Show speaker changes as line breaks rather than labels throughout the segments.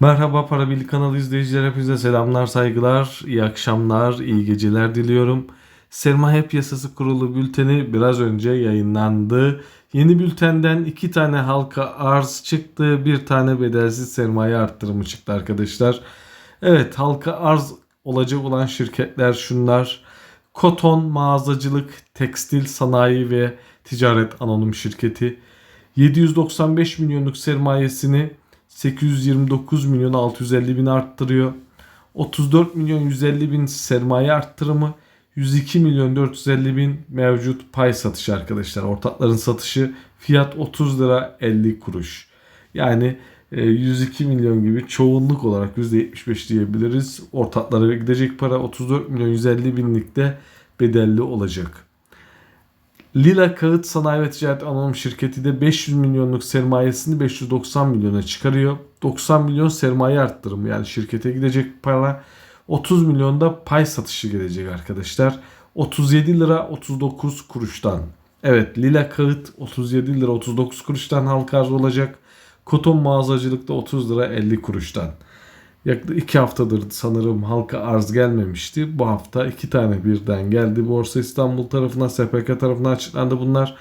Merhaba Para Birlik kanalı izleyiciler hepinize selamlar saygılar iyi akşamlar iyi geceler diliyorum. Sermaye Piyasası Kurulu bülteni biraz önce yayınlandı. Yeni bültenden iki tane halka arz çıktı bir tane bedelsiz sermaye arttırımı çıktı arkadaşlar. Evet halka arz olacak olan şirketler şunlar. Koton Mağazacılık, Tekstil Sanayi ve Ticaret Anonim Şirketi 795 milyonluk sermayesini 829 milyon 650 bin arttırıyor. 34 milyon 150 bin sermaye arttırımı 102 milyon 450 bin mevcut pay satışı arkadaşlar. Ortakların satışı fiyat 30 lira 50 kuruş. Yani e, 102 milyon gibi çoğunluk olarak %75 diyebiliriz. Ortaklara gidecek para 34 milyon 150 binlikte bedelli olacak. Lila Kağıt Sanayi ve Ticaret Anonim Şirketi de 500 milyonluk sermayesini 590 milyona çıkarıyor. 90 milyon sermaye arttırımı yani şirkete gidecek para 30 milyonda pay satışı gelecek arkadaşlar. 37 lira 39 kuruştan. Evet Lila Kağıt 37 lira 39 kuruştan halka arz olacak. Koton mağazacılıkta 30 lira 50 kuruştan. Yaklaşık 2 haftadır sanırım halka arz gelmemişti. Bu hafta iki tane birden geldi. Borsa İstanbul tarafından, SPK tarafından açıklandı bunlar.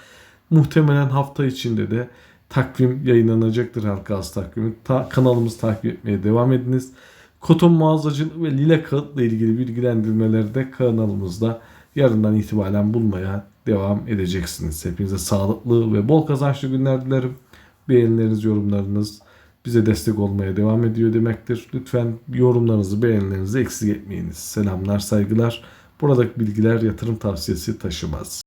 Muhtemelen hafta içinde de takvim yayınlanacaktır halka arz takvimi. Ta, kanalımızı takip etmeye devam ediniz. Koton mağazacılığı ve lila kağıtla ilgili bilgilendirmeleri de kanalımızda yarından itibaren bulmaya devam edeceksiniz. Hepinize sağlıklı ve bol kazançlı günler dilerim. Beğenileriniz, yorumlarınız bize destek olmaya devam ediyor demektir. Lütfen yorumlarınızı, beğenilerinizi eksik etmeyiniz. Selamlar, saygılar. Buradaki bilgiler yatırım tavsiyesi taşımaz.